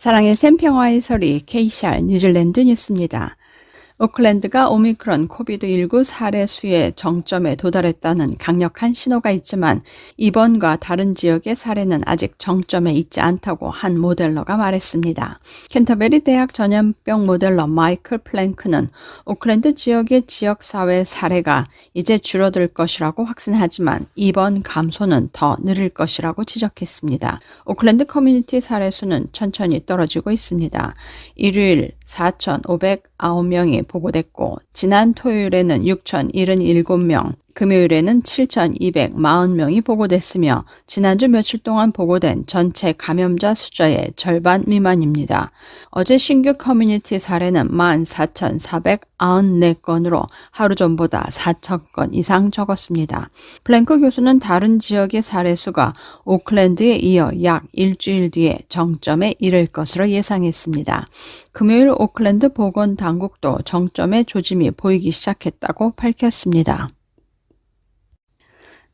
사랑의 샘평화의 소리 KCR 뉴질랜드 뉴스입니다. 오클랜드가 오미크론 코비드19 사례 수의 정점에 도달했다는 강력한 신호가 있지만 이번과 다른 지역의 사례는 아직 정점에 있지 않다고 한 모델러가 말했습니다. 켄터베리 대학 전염병 모델러 마이클 플랭크는 오클랜드 지역의 지역사회 사례가 이제 줄어들 것이라고 확신하지만 이번 감소는 더 느릴 것이라고 지적했습니다. 오클랜드 커뮤니티 사례 수는 천천히 떨어지고 있습니다. 일요일 4,509명이 보고됐고 지난 토요일에는 6,077명, 금요일에는 7,240명이 보고됐으며 지난주 며칠 동안 보고된 전체 감염자 숫자의 절반 미만입니다. 어제 신규 커뮤니티 사례는 14,494건으로 하루 전보다 4,000건 이상 적었습니다. 플랭크 교수는 다른 지역의 사례 수가 오클랜드에 이어 약 일주일 뒤에 정점에 이를 것으로 예상했습니다. 금요일 오클랜드 보건 당국도 정점의 조짐이 보이기 시작했다고 밝혔습니다.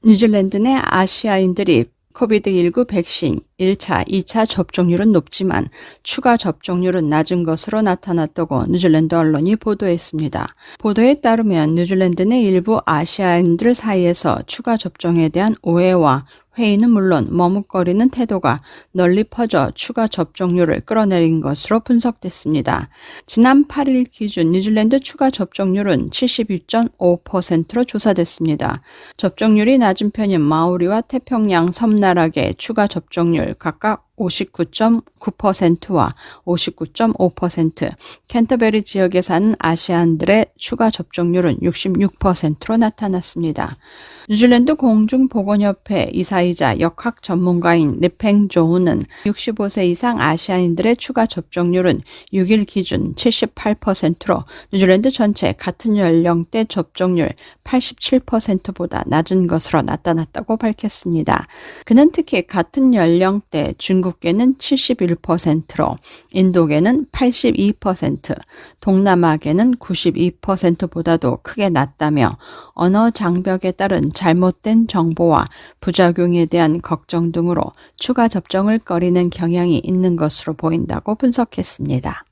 뉴질랜드 내 아시아인들이 코비드 19 백신 1차, 2차 접종률은 높지만 추가 접종률은 낮은 것으로 나타났다고 뉴질랜드 언론이 보도했습니다. 보도에 따르면 뉴질랜드 내 일부 아시아인들 사이에서 추가 접종에 대한 오해와 회의는 물론 머뭇거리는 태도가 널리 퍼져 추가 접종률을 끌어내린 것으로 분석됐습니다. 지난 8일 기준 뉴질랜드 추가 접종률은 72.5%로 조사됐습니다. 접종률이 낮은 편인 마우리와 태평양 섬나락의 추가 접종률 각각 59.9%와 59.5%, 캔터베리 지역에 사는 아시안들의 추가 접종률은 66%로 나타났습니다. 뉴질랜드 공중보건협회 이사이자 역학 전문가인 리팽 조우는 65세 이상 아시아인들의 추가 접종률은 6일 기준 78%로 뉴질랜드 전체 같은 연령대 접종률 87%보다 낮은 것으로 나타났다고 밝혔습니다. 그는 특히 같은 연령대 중국 중국계는 71%로 인도계는 82%, 동남아계는 92%보다도 크게 낮다며 언어 장벽에 따른 잘못된 정보와 부작용에 대한 걱정 등으로 추가 접종을 꺼리는 경향이 있는 것으로 보인다고 분석했습니다.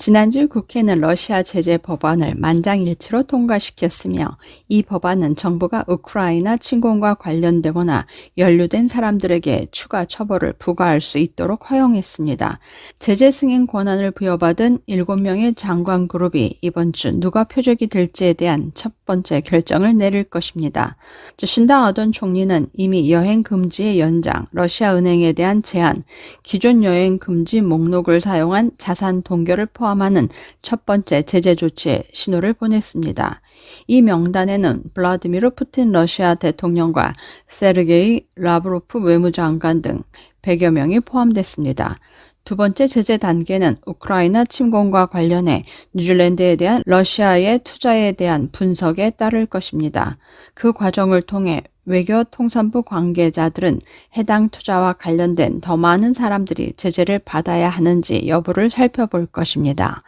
지난주 국회는 러시아 제재 법안을 만장일치로 통과시켰으며 이 법안은 정부가 우크라이나 침공과 관련되거나 연루된 사람들에게 추가 처벌을 부과할 수 있도록 허용했습니다. 제재 승인 권한을 부여받은 7명의 장관 그룹이 이번 주 누가 표적이 될지에 대한 첫 번째 결정을 내릴 것입니다. 신다 아던 총리는 이미 여행 금지의 연장, 러시아 은행에 대한 제한, 기존 여행 금지 목록을 사용한 자산 동결을 포함 포함하는 첫 번째 제재 조치에 신호를 보냈습니다. 이 명단에는 블라디미르 푸틴 러시아 대통령과 세르게이 라브로프 외무장관 등 100여 명이 포함됐습니다. 두 번째 제재 단계는 우크라이나 침공과 관련해 뉴질랜드에 대한 러시아의 투자에 대한 분석에 따를 것입니다. 그 과정을 통해 외교통상부 관계자들은 해당 투자와 관련된 더 많은 사람들이 제재를 받아야 하는지 여부를 살펴볼 것입니다.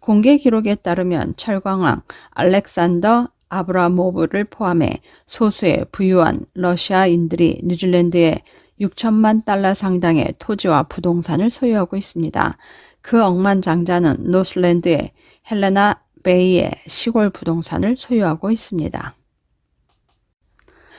공개 기록에 따르면 철광왕 알렉산더 아브라모브를 포함해 소수의 부유한 러시아인들이 뉴질랜드에 6천만 달러 상당의 토지와 부동산을 소유하고 있습니다. 그 억만장자는 노슬랜드의 헬레나 베이의 시골 부동산을 소유하고 있습니다.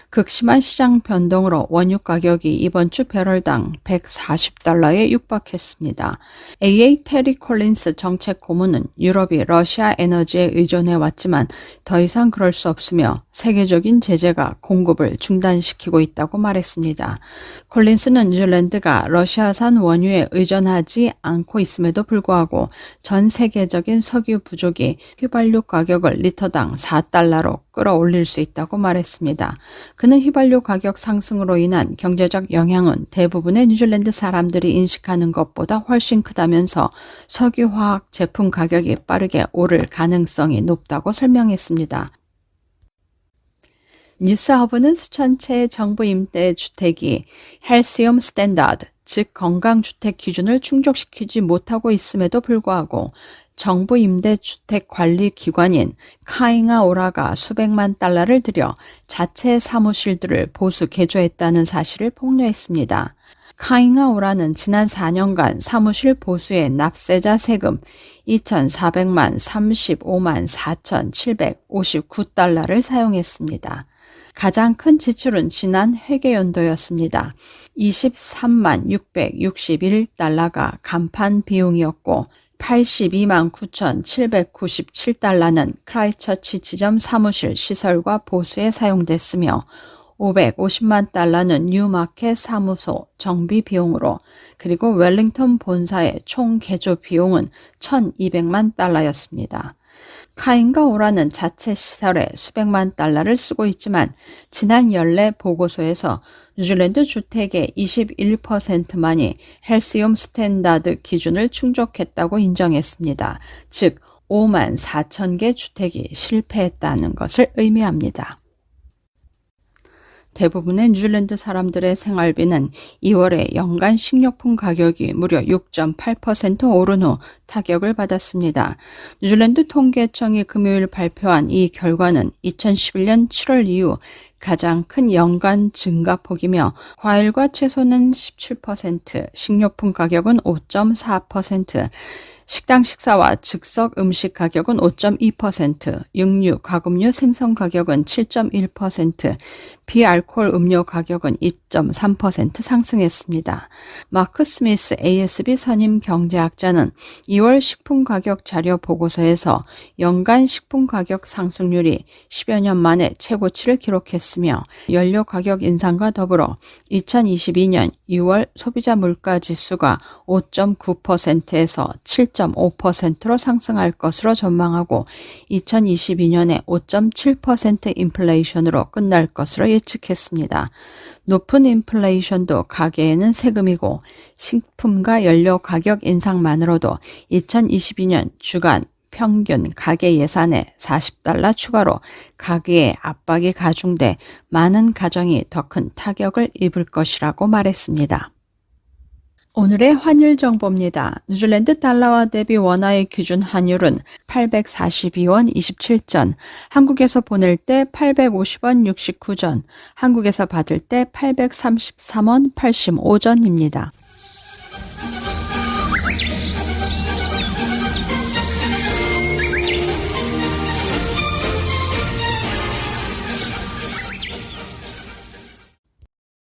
극심한 시장 변동으로 원유 가격이 이번 주 배럴당 140달러에 육박했습니다. AA 테리 콜린스 정책 고문은 유럽이 러시아 에너지에 의존해 왔지만 더 이상 그럴 수 없으며 세계적인 제재가 공급을 중단시키고 있다고 말했습니다. 콜린스는 뉴질랜드가 러시아산 원유에 의존하지 않고 있음에도 불구하고 전 세계적인 석유 부족이 휘발유 가격을 리터당 4달러로 끌어올릴 수 있다고 말했습니다. 그는 휘발유 가격 상승으로 인한 경제적 영향은 대부분의 뉴질랜드 사람들이 인식하는 것보다 훨씬 크다면서 석유화학 제품 가격이 빠르게 오를 가능성이 높다고 설명했습니다. 뉴스허브는 수천 채의 정부 임대 주택이 헬시움 스탠다드, 즉 건강주택 기준을 충족시키지 못하고 있음에도 불구하고 정부 임대주택 관리 기관인 카잉아 오라가 수백만 달러를 들여 자체 사무실들을 보수 개조했다는 사실을 폭로했습니다. 카잉아 오라는 지난 4년간 사무실 보수의 납세자 세금 2,400만 35만 4,759달러를 사용했습니다. 가장 큰 지출은 지난 회계연도였습니다. 23만 661달러가 간판 비용이었고 82만 9,797달러는 크라이처치 지점 사무실 시설과 보수에 사용됐으며 550만 달러는 뉴마켓 사무소 정비 비용으로 그리고 웰링턴 본사의 총 개조 비용은 1,200만 달러였습니다. 카인과 오라는 자체 시설에 수백만 달러를 쓰고 있지만 지난 연례 보고서에서 뉴질랜드 주택의 21%만이 헬시움 스탠다드 기준을 충족했다고 인정했습니다. 즉 5만 4천 개 주택이 실패했다는 것을 의미합니다. 대부분의 뉴질랜드 사람들의 생활비는 2월에 연간 식료품 가격이 무려 6.8% 오른 후 타격을 받았습니다. 뉴질랜드 통계청이 금요일 발표한 이 결과는 2011년 7월 이후 가장 큰 연간 증가폭이며 과일과 채소는 17%, 식료품 가격은 5.4%, 식당 식사와 즉석 음식 가격은 5.2%, 육류, 가금류 생선 가격은 7.1%, 비알코올 음료 가격은 2.3% 상승했습니다. 마크 스미스 ASB 선임 경제학자는 2월 식품 가격 자료 보고서에서 연간 식품 가격 상승률이 10여 년 만에 최고치를 기록했 으며 연료 가격 인상과 더불어 2022년 6월 소비자 물가 지수가 5.9%에서 7.5%로 상승할 것으로 전망하고 2022년에 5.7% 인플레이션으로 끝날 것으로 예측했습니다. 높은 인플레이션도 가계에는 세금이고 식품과 연료 가격 인상만으로도 2022년 주간 평균 가계 예산에 40달러 추가로 가계의 압박이 가중돼 많은 가정이 더 큰 타격을 입을 것이라고 말했습니다. 오늘의 환율 정보입니다. 뉴질랜드 달러와 대비 원화의 기준 환율은 842원 27전, 한국에서 보낼 때 850원 69전, 한국에서 받을 때 833원 85전입니다.